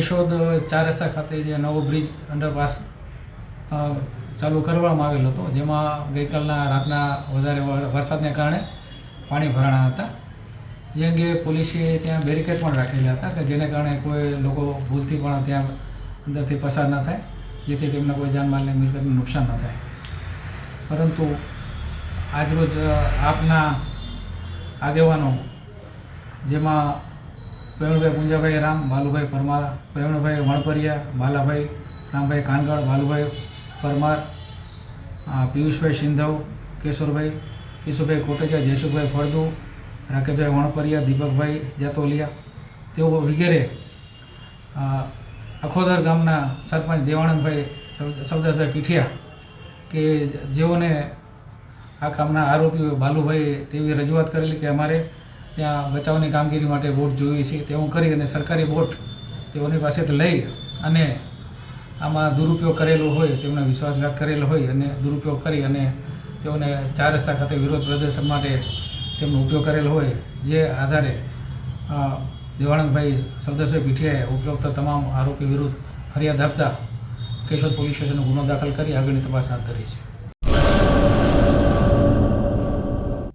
કેશોદ ચાર રસ્તા ખાતે જે નવો બ્રિજ અંડરપાસ ચાલુ કરવામાં આવેલ હતો, જેમાં ગઈકાલના રાતના વધારે વરસાદને કારણે પાણી ભરાણા હતા. જે અંગે પોલીસે ત્યાં બેરિકેડ પણ રાખેલા હતા, કે જેને કારણે કોઈ લોકો ભૂલથી પણ ત્યાં અંદરથી પસાર ન થાય, જેથી તેમને કોઈ જાનમાલને મિલકતને નુકસાન ન થાય. પરંતુ આજરોજ આપના આગેવાનો, જેમાં પ્રવીણભાઈ પુંજાભાઈ રામ બાલુભાઈ પરમાર, પ્રવીણભાઈ વણપરિયા બાલાભાઈ રામભાઈ કાનગડ બાલુભાઈ પરમાર પિયુષભાઈ સિંધવ, કેશોરભાઈ કેશુભાઈ કોટેચા, જયસુખભાઈ ફળદુ, રાકેશભાઈ વણપરિયા, દીપકભાઈ જાતોલિયા, તેઓ વગેરે અખોદર ગામના સરપંચ દેવાનંદભાઈ સૌ- સૌદાસભાઈ પીઠિયા, કે જેઓને આ કામના આરોપીઓ બાલુભાઈએ તેવી રજૂઆત કરેલી કે અમારે ત્યાં બચાવની કામગીરી માટે બોટ જોઈએ છે, તેવું કરી અને સરકારી બોટ તેઓની પાસેથી લઈ અને આમાં દુરુપયોગ કરેલો હોય, તેમને વિશ્વાસઘાત કરેલો હોય અને દુરુપયોગ કરી અને તેઓને ચાર રસ્તા ખાતે વિરોધ પ્રદર્શન માટે તેમનો ઉપયોગ કરેલો હોય, જે આધારે દેવાણંદભાઈ સૌદરભાઈ પીઠિયાએ ઉપરોક્ત તમામ આરોપી વિરુદ્ધ ફરિયાદ આપતા કેશોદ પોલીસ સ્ટેશનનો ગુનો દાખલ કરી આગળની તપાસ હાથ ધરી છે.